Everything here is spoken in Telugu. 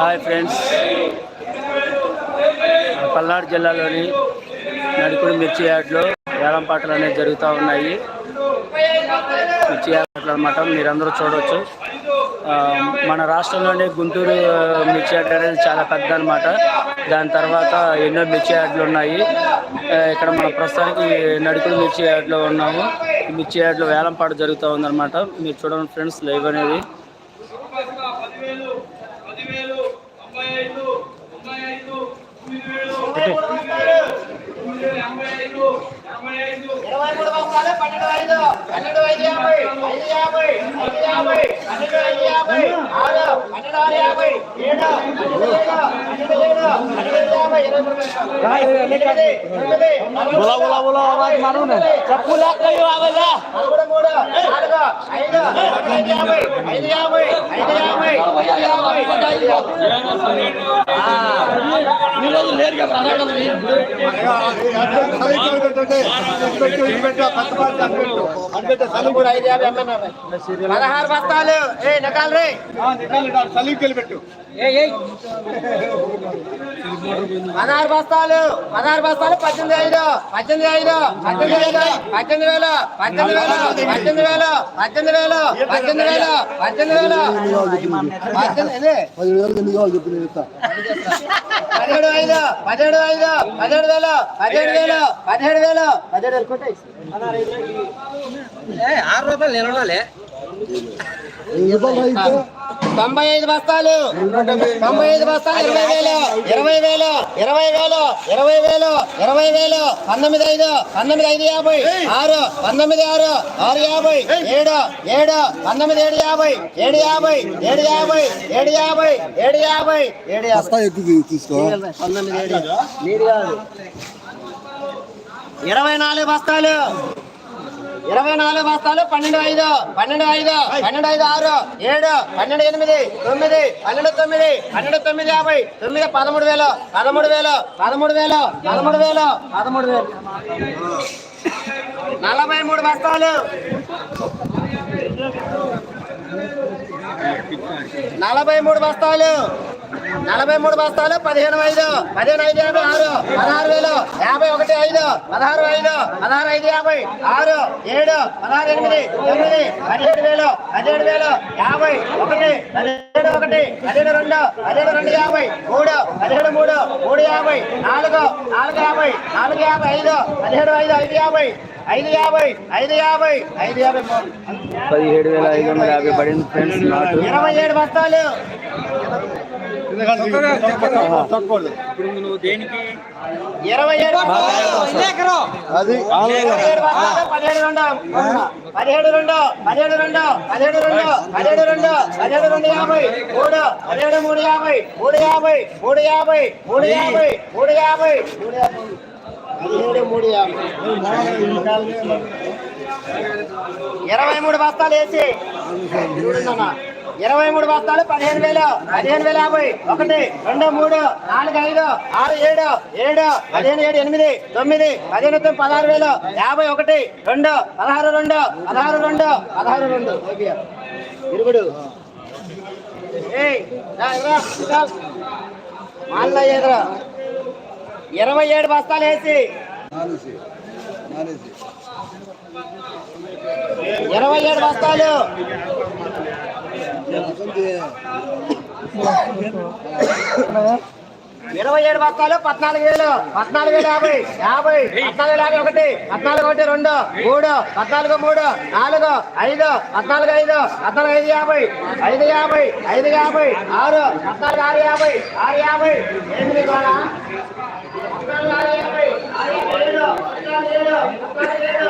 Hi friends. పల్నాడు జిల్లాలోని నడుకుడు మిర్చి యార్డ్లో వేలంపాటలు అనేవి జరుగుతూ ఉన్నాయి. మిర్చి యార్డ్లు అనమాట మీరందరూ చూడవచ్చు మన రాష్ట్రంలోనే గుంటూరు మిర్చి యార్డ్ అనేది చాలా పెద్ద అనమాట దాని తర్వాత ఎన్నో మిర్చి యార్డ్లు ఉన్నాయి. ఇక్కడ మన ప్రస్తుతానికి నడుకుడు మిర్చి యార్డ్లో ఉన్నాము. మిర్చి యార్డ్లో వేలంపాట జరుగుతూ ఉందన్నమాట. మీరు చూడండి ఫ్రెండ్స్ లైవ్ అనేది. ఇరవై మూడు బస్తాలు పన్నెండు ఐదు పన్నెండు ఐదు యాభై ఐదు యాభై ఐదు యాభై పన్నెండు పదహారు బస్తాలు ఏ నకాలు రే పదహారు బస్తాలు పదహారు బస్తాలు పద్దెనిమిది ఐదు పద్దెనిమిది ఐదు పద్దెనిమిది వేలు పద్దెనిమిది వేలు పద్దెనిమిది వేలు పద్దెనిమిది వేలు పద్దెనిమిది వేలు పద్దెనిమిది వేలు పద్దెనిమిది వేలు పద్దెనిమిది పదిహేడు ఐదు పదిహేడు ఐదు పదిహేడు వేలు పదిహేడు వేలు పదిహేడు వేలు. పదిహేడు వేలు కొట్టాయి ఆరు రూపాయలు నిలడాలి తొంభై ఐదు బస్తాలు. తొంభై ఐదు బస్తాలు ఇరవై వేలు. ఇరవై వేలు. ఇరవై వేలు. ఇరవై వేలు. ఇరవై వేలు. పంతొమ్మిది ఐదు. పంతొమ్మిది ఐదు యాభై. ఆరు. పంతొమ్మిది ఆరు. ఆరు యాభై. ఏడు. ఏడు. పంతొమ్మిది ఏడు యాభై. ఏడు యాభై. ఏడు యాభై. ఏడు యాభై. ఏడు యాభై. ఏడు యాభై. ఎక్కువ తీసుకో. పంతొమ్మిది ఏడు. నీరు కాదు. ఇరవై నాలుగు బస్తాలు. ఇరవై నాలుగు బస్తాలు పన్నెండు ఐదు పన్నెండు ఐదు పన్నెండు ఐదు ఆరు ఏడు పన్నెండు ఎనిమిది తొమ్మిది పన్నెండు తొమ్మిది పన్నెండు తొమ్మిది యాభై తొమ్మిది పదమూడు వేలు పదమూడు వేలు పదమూడు వేలు పదమూడు వేలు పదమూడు వేలు. నలభై మూడు బస్తాలు నలభై మూడు బస్తాలు నలభై మూడు బస్తాలు పదిహేను ఐదు పదిహేను ఐదు యాభై ఆరు పదహారు వేలు యాభై ఒకటి ఐదు పదహారు ఐదు పదహారు ఐదు యాభై ఆరు ఏడు పదహారు ఎనిమిది తొమ్మిది పదిహేడు వేలు పదిహేడు వేలు యాభై ఒకటి పదిహేడు ఒకటి పదిహేడు రెండు పదిహేడు రెండు యాభై మూడు పదిహేడు మూడు మూడు యాభై నాలుగు నాలుగు యాభై నాలుగు యాభై ఐదు పదిహేడు ఐదు ఐదు యాభై ఐదు యాభై ఐదు యాభై ఐదు యాభై. పదిహేడు వేల ఐదు వందల యాభై పడింది ఫ్రెండ్స్ ఇరవై ఏడు బస్తాలు ఇరవై ఏడు ఇరవై ఏడు పదిహేడు రెండు పదిహేడు రెండు పదిహేడు రెండు పదిహేడు రెండు పదిహేడు రెండు పదిహేడు రెండు యాభై మూడు పదిహేడు మూడు యాభై మూడు యాభై మూడు యాభై మూడు యాభై మూడు యాభై మూడు యాభై పదిహేడు మూడు యాభై ఇరవై మూడు బస్తాలు వేసి. చూడండి ఇరవై మూడు బస్తాలు పదిహేను వేలు పదిహేను వేల యాభై. ఒకటి రెండు మూడు నాలుగు ఐదు ఆరు ఏడు ఏడు పదిహేను ఏడు ఎనిమిది తొమ్మిది పదిహేను తొమ్మిది పదహారు వేలు యాభై ఒకటి రెండు పదహారు రెండు పదహారు రెండు పదహారు రెండు. ఇరుగుడు. ఇరవై ఏడు బస్తాలు వేసి. ఇరవై ఏడు బస్తాలు. ఇరవై ఏడు బస్తాలు పద్నాలుగు వేలు పద్నాలుగు వేల యాభై యాభై పద్నాలుగు వేల యాభై ఒకటి పద్నాలుగు ఒకటి రెండు మూడు పద్నాలుగు మూడు నాలుగు ఐదు పద్నాలుగు ఐదు పద్నాలుగు ఐదు యాభై ఐదు యాభై ఐదు యాభై ఆరు పద్నాలుగు ఆరు యాభై ఆరు యాభై ఎనిమిది పద్నాలుగు ఆరు యాభై ఆరు ఏడు పద్నాలుగు ఏడు పద్నాలుగు ఏడు